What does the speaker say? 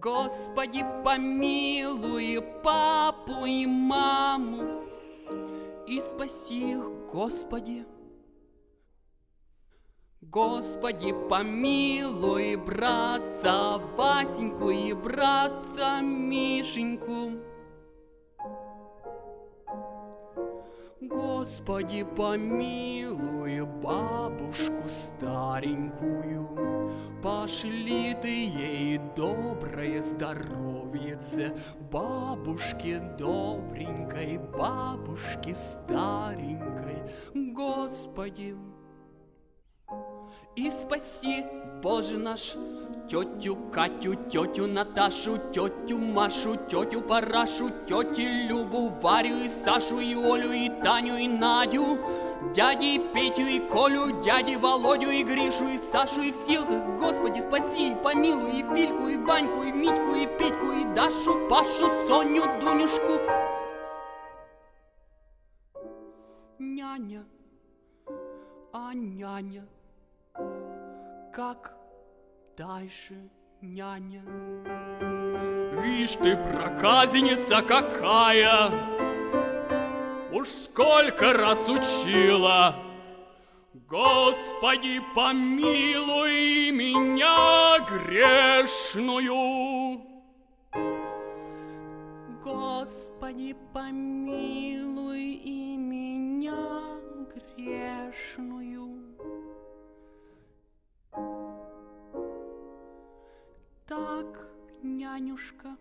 Господи, помилуй папу и маму и спаси их, Господи. Господи, помилуй братца Васеньку и братца Мишеньку. Господи, помилуй бабушку старенькую, Пошли ты ей доброе здоровьице, Бабушке добренькой, бабушке старенькой, Господи, и спаси, Боже наш, тетю Катю, тетю Наташу, тетю Машу, тетю Парашу, тетю Любу, Варю и Сашу, и Олю, и Таню, и Надю, дяди Петю и Колю, дяди Володю и Гришу, и Сашу, и всех Господи, спаси, и помилуй, и Вильку, и Ваньку, и Митьку, и Петьку, и Дашу, Пашу, Соню, Дунюшку. Няня, а няня, как дальше, няня? Вишь ты, проказница какая! Уж сколько раз учила! Господи, помилуй меня грешную! Господи, помилуй и меня грешную. Так, нянюшка,